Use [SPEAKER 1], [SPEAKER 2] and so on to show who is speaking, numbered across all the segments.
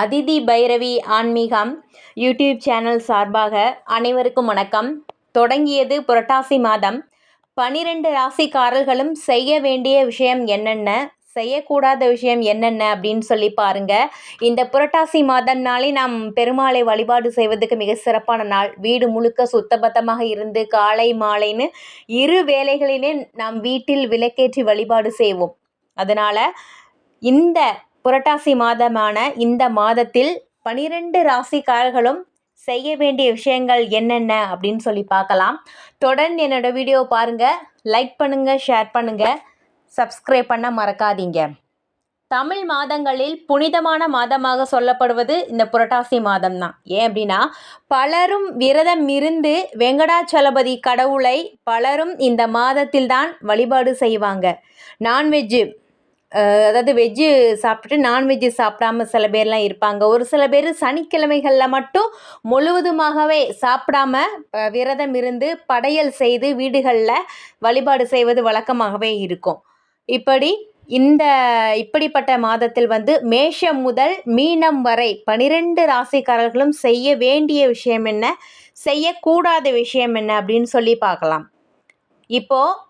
[SPEAKER 1] அதிதி பைரவி ஆன்மீகம் YouTube channel சார்பாக அனைவருக்கும் வணக்கம். தொடங்கியது புரட்டாசி மாதம். பனிரெண்டு ராசிக்காரர்களும் செய்ய வேண்டிய விஷயம் என்னென்ன செய்யக்கூடாத விஷயம் என்னென்ன அப்படின்னு சொல்லி பாருங்க. இந்த புரட்டாசி மாதம்னாலே நாம் பெருமாளை வழிபாடு செய்வதுக்கு மிக சிறப்பான நாள். வீடு முழுக்க சுத்தபத்தமாக இருந்து காலை மாலைன்னு இரு வேளைகளிலே நாம் வீட்டில் விளக்கேற்றி வழிபாடு செய்வோம். அதனால் இந்த புரட்டாசி மாதமான இந்த மாதத்தில் பனிரெண்டு ராசிக்காரர்களும் செய்ய வேண்டிய விஷயங்கள் என்னென்ன அப்படின்னு சொல்லி பார்க்கலாம். தொடர்ந்து என்னோட வீடியோ பாருங்கள் லைக் பண்ணுங்கள் ஷேர் பண்ணுங்கள் சப்ஸ்கிரைப் பண்ண மறக்காதீங்க. தமிழ் மாதங்களில் புனிதமான மாதமாக சொல்லப்படுவது இந்த புரட்டாசி மாதம் தான் ஏன் அப்படின்னா பலரும் விரதம் இருந்து வெங்கடாச்சலபதி கடவுளை பலரும் இந்த மாதத்தில் தான் வழிபாடு செய்வாங்க. நான்வெஜ்ஜு அதாவது வெஜ்ஜு சாப்பிட்டு நான்வெஜ்ஜு சாப்பிடாம சில பேர்லாம் இருப்பாங்க. ஒரு சில பேர் சனிக்கிழமைகளில் மட்டும் முழுவதுமாகவே சாப்பிடாம விரதம் இருந்து படையல் செய்து வீடுகளில் வழிபாடு செய்வது வழக்கமாகவே இருக்கும். இப்படி இந்த இப்படிப்பட்ட மாதத்தில் வந்து மேஷம் முதல் மீனம் வரை பனிரெண்டு ராசிக்காரர்களும் செய்ய வேண்டிய விஷயம் என்ன? செய்யக்கூடாத விஷயம் என்ன? அப்படின்னு சொல்லி பார்க்கலாம். இப்போது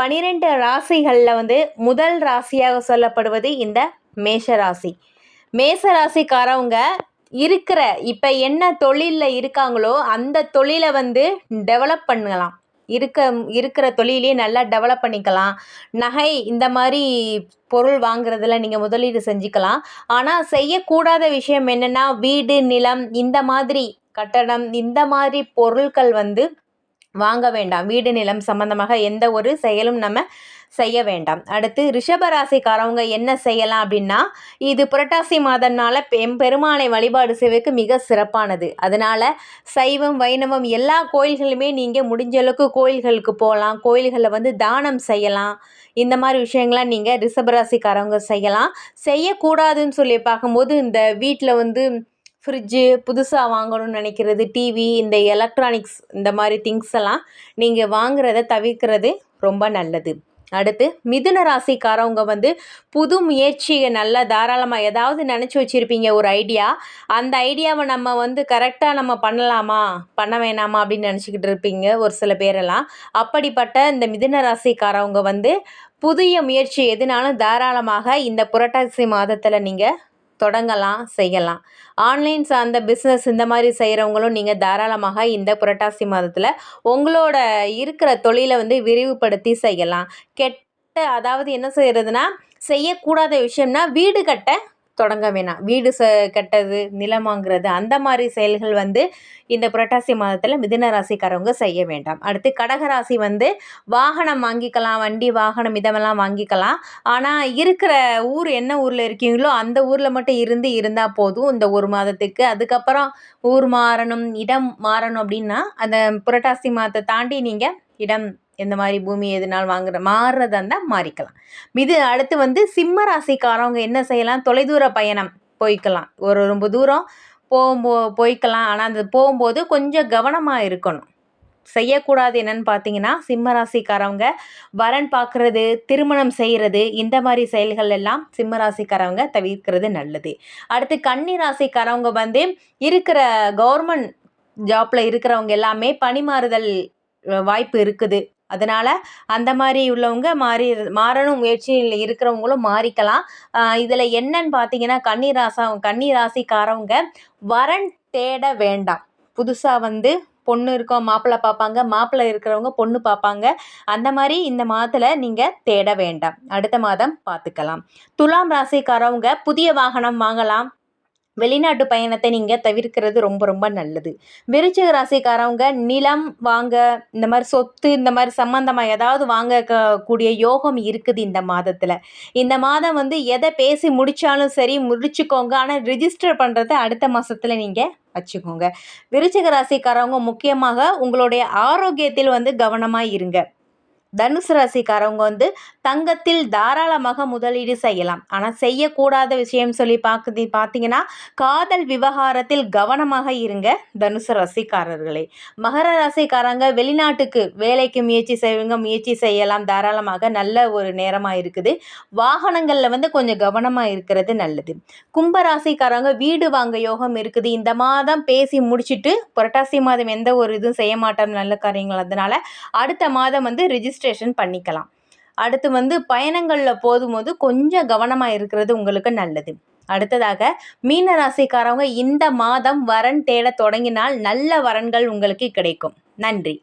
[SPEAKER 1] பனிரெண்டு ராசிகளில் வந்து முதல் ராசியாக சொல்லப்படுவது இந்த மேஷ ராசி மேச ராசிக்காரவங்க இருக்கிற இப்போ என்ன தொழிலில் இருக்காங்களோ அந்த தொழிலை வந்து டெவலப் பண்ணலாம். இருக்க இருக்கிற தொழிலே நல்லா டெவலப் பண்ணிக்கலாம். நகை இந்த மாதிரி பொருள் வாங்குறதுல நீங்கள் முதலீடு செஞ்சுக்கலாம். ஆனால் செய்யக்கூடாத விஷயம் என்னென்னா வீடு நிலம் இந்த மாதிரி கட்டடம் இந்த மாதிரி பொருட்கள் வந்து வாங்க வேண்டாம். வீடு நிலம் சம்பந்தமாக எந்த ஒரு செயலும் நம்ம செய்ய வேண்டாம். அடுத்து ரிஷபராசிக்காரவங்க என்ன செய்யலாம் அப்படின்னா இது புரட்டாசி மாதம்னால பெம் பெருமானை வழிபாடு செய்வதற்கு மிக சிறப்பானது. அதனால் சைவம் வைணவம் எல்லா கோயில்களுமே நீங்கள் முடிஞ்ச அளவுக்கு கோயில்களுக்கு போகலாம். கோயில்களில் வந்து தானம் செய்யலாம். இந்த மாதிரி விஷயங்கள்லாம் நீங்கள் ரிஷபராசிக்காரவங்க செய்யலாம். செய்யக்கூடாதுன்னு சொல்லி பார்க்கும்போது இந்த வீட்டில் வந்து ஃப்ரிட்ஜு புதுசாக வாங்கணும்னு நினைக்கிறது டிவி இந்த எலக்ட்ரானிக்ஸ் இந்த மாதிரி திங்ஸ் எல்லாம் நீங்கள் வாங்குறத தவிர்க்கிறது ரொம்ப நல்லது. அடுத்து மிதுன ராசிக்காரவங்க வந்து புது முயற்சியை நல்லா தாராளமாக ஏதாவது நினச்சி வச்சுருப்பீங்க ஒரு ஐடியா அந்த ஐடியாவை நம்ம வந்து கரெக்டாக நம்ம பண்ணலாமா? பண்ண வேணாமா? அப்படின்னு நினச்சிக்கிட்டு இருப்பீங்க ஒரு சில பேரெல்லாம். அப்படிப்பட்ட இந்த மிதுன ராசிக்காரவங்க வந்து புதிய முயற்சி எதுனாலும் தாராளமாக இந்த புரட்டாசி மாதத்தில் நீங்கள் தொடங்கலாம் செய்யலாம். ஆன்லைன் சார்ந்த பிஸ்னஸ் இந்த மாதிரி செய்கிறவங்களும் நீங்கள் தாராளமாக இந்த புரட்டாசி மாதத்தில் உங்களோட இருக்கிற தொழிலை வந்து விரிவுபடுத்தி செய்யலாம். கெட்ட அதாவது என்ன செய்கிறதுனா செய்யக்கூடாத விஷயம்னா வீடு கட்ட தொடங்க வேணாம். வீடு ச கட்டது நிலம் வாங்குறது அந்த மாதிரி செயல்கள் வந்து இந்த புரட்டாசி மாதத்தில் மிதுன ராசிக்காரவங்க செய்ய வேண்டாம். அடுத்து கடகராசி வந்து வாகனம் வாங்கிக்கலாம் வண்டி வாகனம் இதெல்லாம் வாங்கிக்கலாம். ஆனால் இருக்கிற ஊர் என்ன ஊரில் இருக்கீங்களோ அந்த ஊரில் மட்டும் இருந்து இருந்தால் போதும் இந்த ஒரு மாதத்துக்கு. அதுக்கப்புறம் ஊர் மாறணும் இடம் மாறணும் அப்படின்னா அந்த புரட்டாசி மாதத்தை தாண்டி நீங்கள் இடம் எந்த மாதிரி பூமி எதுனாலும் வாங்குற மாறுறதா இருந்தால் மாறிக்கலாம். இது அடுத்து வந்து சிம்ம ராசிக்காரவங்க என்ன செய்யலாம்? தொலைதூர பயணம் போய்க்கலாம். ஒரு ரொம்ப தூரம் போகும்போ போய்க்கலாம். ஆனால் அந்த போகும்போது கொஞ்சம் கவனமாக இருக்கணும். செய்யக்கூடாது என்னன்னு பார்த்தீங்கன்னா சிம்ம ராசிக்காரவங்க வரன் பார்க்குறது திருமணம் செய்கிறது இந்த மாதிரி செயல்கள் எல்லாம் சிம்ம ராசிக்காரவங்க தவிர்க்கிறது நல்லது. அடுத்து கன்னி ராசிக்காரவங்க வந்து இருக்கிற கவர்மெண்ட் ஜாப்பில் இருக்கிறவங்க எல்லாமே பணிமாறுதல் வாய்ப்பு இருக்குது. அதனால் அந்த மாதிரி உள்ளவங்க மாறி மாறணும் முயற்சியில் இருக்கிறவங்களும் மாறிக்கலாம். இதில் என்னன்னு பார்த்தீங்கன்னா கன்னி ராசா கன்னி ராசிக்காரவங்க வரன் தேட வேண்டாம். புதுசாக வந்து பொண்ணு இருக்கோம் மாப்பிள்ளை பார்ப்பாங்க மாப்பிள்ளை இருக்கிறவங்க பொண்ணு பார்ப்பாங்க அந்த மாதிரி இந்த மாதத்தில் நீங்கள் தேட வேண்டாம். அடுத்த மாதம் பார்த்துக்கலாம் துலாம் ராசிக்காரவங்க புதிய வாகனம் வாங்கலாம். வெளிநாட்டு பயணத்தை நீங்கள் தவிர்க்கிறது ரொம்ப ரொம்ப நல்லது. விருச்சிக ராசிக்காரவங்க நிலம் வாங்க இந்த மாதிரி சொத்து இந்த மாதிரி சம்மந்தமாக ஏதாவது வாங்க கூடிய யோகம் இருக்குது இந்த மாதத்தில். இந்த மாதம் வந்து எதை பேசி முடித்தாலும் சரி முடிச்சுக்கோங்க. ஆனால் ரிஜிஸ்டர் பண்ணுறத அடுத்த மாதத்தில் நீங்கள் வச்சுக்கோங்க. விருச்சிக ராசிக்காரவங்க முக்கியமாக உங்களுடைய ஆரோக்கியத்தில் வந்து கவனமாக இருங்க. தனுசு ராசிக்காரவங்க வந்து தங்கத்தில் தாராளமாக முதலீடு செய்யலாம். ஆனால் செய்யக்கூடாத விஷயம் சொல்லி பார்க்குது பார்த்தீங்கன்னா காதல் விவகாரத்தில் கவனமாக இருங்க தனுசு ராசிக்காரர்களே. மகர ராசிக்காரங்க வெளிநாட்டுக்கு வேலைக்கு முயற்சி செய்வங்க முயற்சி செய்யலாம். தாராளமாக நல்ல ஒரு நேரமாக இருக்குது. வாகனங்களில் வந்து கொஞ்சம் கவனமாக இருக்கிறது நல்லது. கும்ப ராசிக்காரங்க வீடு வாங்க யோகம் இருக்குது. இந்த மாதம் பேசி முடிச்சுட்டு புரட்டாசி மாதம் எந்த ஒரு இதுவும் செய்ய மாட்டோம் நல்ல காரியங்கள். அதனால் அடுத்த மாதம் வந்து ரிஜிஸ்ட்ரேஷன் பண்ணிக்கலாம். அடுத்து வந்து பயணங்களில் போதும்போது கொஞ்சம் கவனமாக இருக்கிறது உங்களுக்கு நல்லது. அடுத்ததாக மீன ராசிக்காரவங்க இந்த மாதம் வரன் தேட தொடங்கினால் நல்ல வரன்கள் உங்களுக்கு கிடைக்கும். நன்றி.